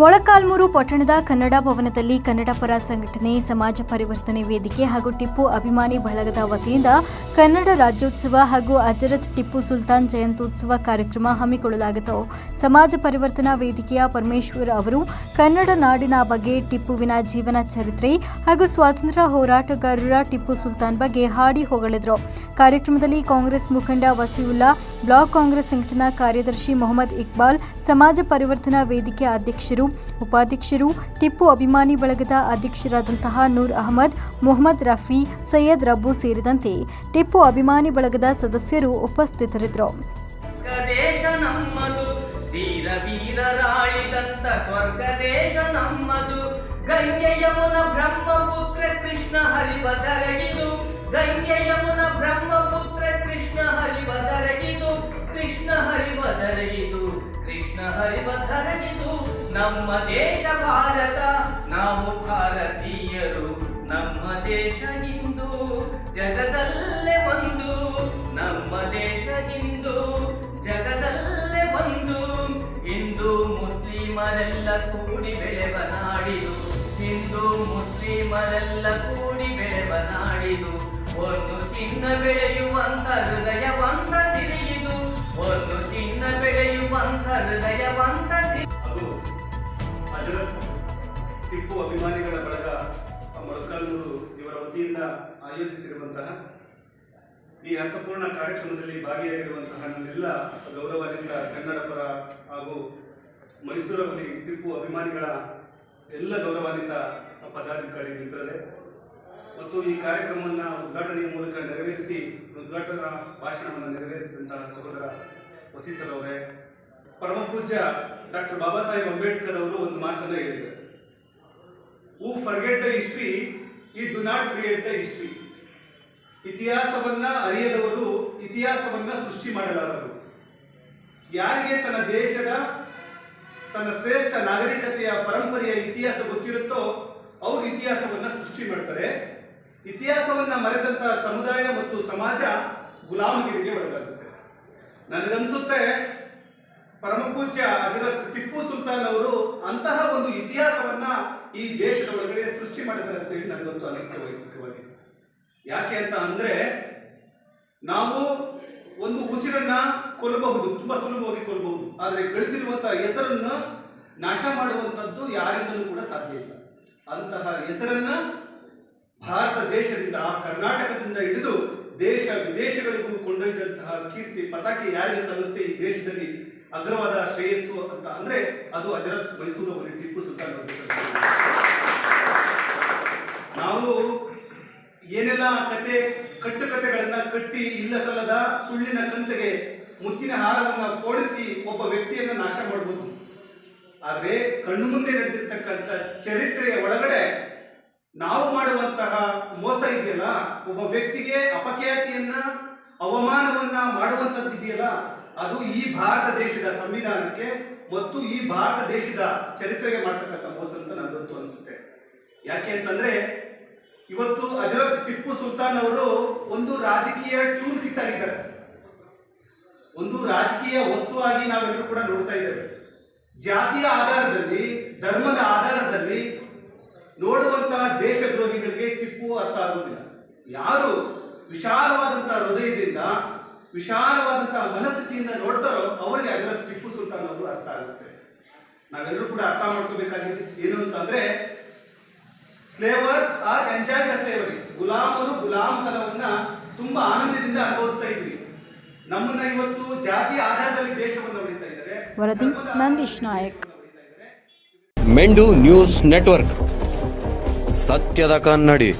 ಮೊಳಕಾಲ್ಮೂರು ಪಟ್ಟಣದ ಕನ್ನಡ ಭವನದಲ್ಲಿ ಕನ್ನಡ ಪರ ಸಂಘಟನೆ, ಸಮಾಜ ಪರಿವರ್ತನೆ ವೇದಿಕೆ ಹಾಗೂ ಟಿಪ್ಪು ಅಭಿಮಾನಿ ಬಳಗದ ವತಿಯಿಂದ ಕನ್ನಡ ರಾಜ್ಯೋತ್ಸವ ಹಾಗೂ ಅಜರತ್ ಟಿಪ್ಪು ಸುಲ್ತಾನ್ ಜಯಂತ್ಯೋತ್ಸವ ಕಾರ್ಯಕ್ರಮ ಹಮ್ಮಿಕೊಳ್ಳಲಾಗಿತ್ತು. ಸಮಾಜ ಪರಿವರ್ತನಾ ವೇದಿಕೆಯ ಪರಮೇಶ್ವರ್ ಅವರು, ಕನ್ನಡ ನಾಡಿನ ಬಗ್ಗೆ, ಟಿಪ್ಪುವಿನ ಜೀವನ ಚರಿತ್ರೆ ಹಾಗೂ ಸ್ವಾತಂತ್ರ್ಯ ಹೋರಾಟಗಾರರ ಟಿಪ್ಪು ಸುಲ್ತಾನ್ ಬಗ್ಗೆ ಹಾಡಿ ಹೊಗಳಿದರು. ಕಾರ್ಯಕ್ರಮದಲ್ಲಿ ಕಾಂಗ್ರೆಸ್ ಮುಖಂಡ ವಸೀವುಲ್ಲಾ ಬ್ಲಾಕ್ ಕಾಂಗ್ರೆಸ್ ಸಂಘಟನಾ ಕಾರ್ಯದರ್ಶಿ ಮೊಹಮ್ಮದ್ ಇಕ್ಬಾಲ್, ಸಮಾಜ ಪರಿವರ್ತನಾ ವೇದಿಕೆ ಅಧ್ಯಕ್ಷರು ಉಪಾಧ್ಯಕ್ಷರು, ಟಿಪ್ಪು ಅಭಿಮಾನಿ ಬಳಗದ ಅಧ್ಯಕ್ಷರಾದಂತಹ ನೂರ್ ಅಹಮದ್, ಮೊಹಮ್ಮದ್ ರಫಿ, ಸೈಯದ್ ರಬ್ಬು ಸೇರಿದಂತೆ ಟಿಪ್ಪು ಅಭಿಮಾನಿ ಬಳಗದ ಸದಸ್ಯರು ಉಪಸ್ಥಿತರಿದ್ದರು. ಕೃಷ್ಣ ಹರಿವ ಧರಗಿದು ಕೃಷ್ಣ ಹರಿವ ಹರಿಬದರಗಿದು ನಮ್ಮ ದೇಶ ಭಾರತ, ನಾವು ಭಾರತೀಯರು. ನಮ್ಮ ದೇಶ ಹಿಂದೂ, ಜಗದಲ್ಲೇ ಒಂದು. ನಮ್ಮ ದೇಶ ಹಿಂದೂ, ಜಗದಲ್ಲೇ ಒಂದು. ಹಿಂದೂ ಮುಸ್ಲಿಮರೆಲ್ಲ ಕೂಡಿ ಬೆಳೆವ ನಾಡಿದು. ಹಿಂದೂ ಮುಸ್ಲಿಮರೆಲ್ಲ ಕೂಡಿ ಬೆಳೆವ ನಾಡಿದು. ಒಂದು ಚಿನ್ನ ಬೆಳೆಯುವಂತ ಹೃದಯವಂತ ಟಿಪ್ಪು ಅಭಿಮಾನಿಗಳ ಬಳಗ ಮೊಳಕಾಲ್ಮೂರು ಇವರ ವತಿಯಿಂದ ಆಯೋಜಿಸಿರುವಂತಹ ಈ ಅರ್ಥಪೂರ್ಣ ಕಾರ್ಯಕ್ರಮದಲ್ಲಿ ಭಾಗಿಯಾಗಿರುವಂತಹ ನನ್ನೆಲ್ಲ ಗೌರವಾನ್ವಿತ ಕನ್ನಡ ಪರ ಹಾಗೂ ಮೈಸೂರಲ್ಲಿ ಟಿಪ್ಪು ಅಭಿಮಾನಿಗಳ ಎಲ್ಲ ಗೌರವಾನ್ವಿತ ಪದಾಧಿಕಾರಿ ಮಿತ್ರರೇ, ಮತ್ತು ಈ ಕಾರ್ಯಕ್ರಮವನ್ನು ಉದ್ಘಾಟನೆಯ ಮೂಲಕ ನೆರವೇರಿಸಿ, ಉದ್ಘಾಟನಾ ಭಾಷಣವನ್ನು ನೆರವೇರಿಸಿದಂತಹ ಸಹೋದರ ವಸೀಸರ್ ಅವರೇ ಪರಮ ಪೂಜ್ಯ ಡಾಕ್ಟರ್ ಬಾಬಾ ಸಾಹೇಬ್ ಅಂಬೇಡ್ಕರ್ ಅವರು ಒಂದು ಮಾತನ್ನ ಹೇಳಿದರು. ಹೂ ಫರ್ಗೆಟ್ ದ ಹಿಸ್ಟ್ರಿ ಈ do not create the history ಇತಿಹಾಸವನ್ನ ಅರಿಯದವರು ಇತಿಹಾಸವನ್ನ ಸೃಷ್ಟಿ ಮಾಡಲಾರರು. ಯಾರಿಗೆ ತನ್ನ ದೇಶದ, ತನ್ನ ಶ್ರೇಷ್ಠ ನಾಗರಿಕತೆಯ ಪರಂಪರೆಯ ಇತಿಹಾಸ ಗೊತ್ತಿರುತ್ತೋ ಅವರು ಇತಿಹಾಸವನ್ನ ಸೃಷ್ಟಿ ಮಾಡ್ತಾರೆ. ಇತಿಹಾಸವನ್ನ ಮರೆತಂತಹ ಸಮುದಾಯ ಮತ್ತು ಸಮಾಜ ಗುಲಾಮಗಿರಿಗೆ ಒಳಗಾಗುತ್ತೆ. ನನಗನ್ಸುತ್ತೆ ಪರಮ ಪೂಜ್ಯ ಹಜರತ್ ಟಿಪ್ಪು ಸುಲ್ತಾನ್ ಅವರು ಅಂತಹ ಒಂದು ಇತಿಹಾಸವನ್ನ ಈ ದೇಶದ ಒಳಗಡೆ ಸೃಷ್ಟಿ ಮಾಡಿದ್ದಾರೆ ಅಂತ ಹೇಳಿ ನನಗಂತೂ ಅನಿಸುತ್ತೆ ವೈಯಕ್ತಿಕವಾಗಿ. ಯಾಕೆ ಅಂತ ಅಂದ್ರೆ, ನಾವು ಒಂದು ಉಸಿರನ್ನ ಕೊಲ್ಲಬಹುದು, ತುಂಬಾ ಸುಲಭವಾಗಿ ಕೊಲ್ಲಬಹುದು, ಆದರೆ ಗಳಿಸಿರುವಂತಹ ಹೆಸರನ್ನ ನಾಶ ಮಾಡುವಂತದ್ದು ಯಾರಿಂದಲೂ ಕೂಡ ಸಾಧ್ಯ ಇಲ್ಲ. ಅಂತಹ ಹೆಸರನ್ನ ಭಾರತ ದೇಶದಿಂದ, ಆ ಕರ್ನಾಟಕದಿಂದ ಹಿಡಿದು ದೇಶ ವಿದೇಶಗಳಿಗೂ ಕೊಂಡೊಯ್ದಂತಹ ಕೀರ್ತಿ, ಪತಾಕೆ ಯಾರಿಗೆ ಸಲ್ಲುತ್ತೆ ಈ ದೇಶದಲ್ಲಿ? ಅಗ್ರವಾದ ಶ್ರೇಯಸ್ಸು ಅಂತ ಅಂದ್ರೆ ಅದು ಅಜರತ್ ಮೈಸೂರು ಅವರಿಗೆ ಟಿಪ್ಪು ಸುಲ್ತಾನ್. ನಾವು ಏನೆಲ್ಲ ಕತೆ ಕಟ್ಟುಕತೆಗಳನ್ನ ಕಟ್ಟಿ ಇಲ್ಲ ಸಲ್ಲದ ಸುಳ್ಳಿನ ಕಂತೆಗೆ ಮುತ್ತಿನ ಹಾರವನ್ನ ಪೋಡಿಸಿ ಒಬ್ಬ ವ್ಯಕ್ತಿಯನ್ನ ನಾಶ ಮಾಡಬಹುದು ಆದ್ರೆ ಕಣ್ಣು ಮುಂದೆ ನಡೆದಿರ್ತಕ್ಕಂಥ ಚರಿತ್ರೆಯ ಒಳಗಡೆ ನಾವು ಮಾಡುವಂತಹ ಮೋಸ ಇದೆಯಲ್ಲ, ಒಬ್ಬ ವ್ಯಕ್ತಿಗೆ ಅಪಖ್ಯಾತಿಯನ್ನ, ಅವಮಾನವನ್ನ ಮಾಡುವಂಥದ್ದು ಇದೆಯಲ್ಲ ಅದು ಈ ಭಾರತ ದೇಶದ ಸಂವಿಧಾನಕ್ಕೆ ಮತ್ತು ಈ ಭಾರತ ದೇಶದ ಚರಿತ್ರೆಗೆ ಮಾಡ್ತಕ್ಕಂಥ ಮೋಸ ಅಂತ ನನಗಂತೂ ಅನಿಸುತ್ತೆ. ಯಾಕೆ ಅಂತಂದ್ರೆ, ಇವತ್ತು ಅಜರತ್ ಟಿಪ್ಪು ಸುಲ್ತಾನ್ ಅವರು ಒಂದು ರಾಜಕೀಯ ಟೂಲ್ ಕಿಟ್ ಆಗಿದ್ದಾರೆ. ಒಂದು ರಾಜಕೀಯ ವಸ್ತುವಾಗಿ ನಾವೆಲ್ಲರೂ ಕೂಡ ನೋಡ್ತಾ ಇದ್ದೇವೆ. ಜಾತಿಯ ಆಧಾರದಲ್ಲಿ, ಧರ್ಮದ ಆಧಾರದಲ್ಲಿ ನೋಡುವಂತಹ ದೇಶದ್ರೋಹಿಗಳಿಗೆ ಟಿಪ್ಪು ಅರ್ಥ ಆಗುವುದಿಲ್ಲ ಯಾರು ವಿಶಾಲವಾದಂತಹ ಹೃದಯದಿಂದ ವಿಶಾಲವಾದಂತಹ ಮನಸ್ಥಿತಿಯಿಂದ ನೋಡ್ತಾರೋ ಅವರಿಗೆ ಹಜರತ್ ಟಿಪ್ಪು ಸುಲ್ತಾನ್ ಅವರು ಅರ್ಥ ಆಗುತ್ತೆ. ನಾವೆಲ್ಲರೂ ಕೂಡ ಅರ್ಥ ಮಾಡ್ಕೋಬೇಕಾಗಿದ್ದು ಏನು ಅಂತಂದ್ರೆ slavers are enjoy the slavery ಗುಲಾಮರು ಗುಲಾಮತನವನ್ನ ತುಂಬಾ ಆನಂದದಿಂದ ಅನುಭವಿಸ್ತಾ ಇದ್ವಿ ನಮ್ಮನ್ನ ಇವತ್ತು ಜಾತಿ ಆಧಾರದಲ್ಲಿ ದೇಶವನ್ನು ಹೊಡಿತಾ ಇದ್ದಾರೆ ವರದಿ ನಂದೀಶ್ ನಾಯಕ್. ಮೆಂಡು ನ್ಯೂಸ್ ನೆಟ್ವರ್ಕ್. ಸತ್ಯದ ಕನ್ನಡಿ.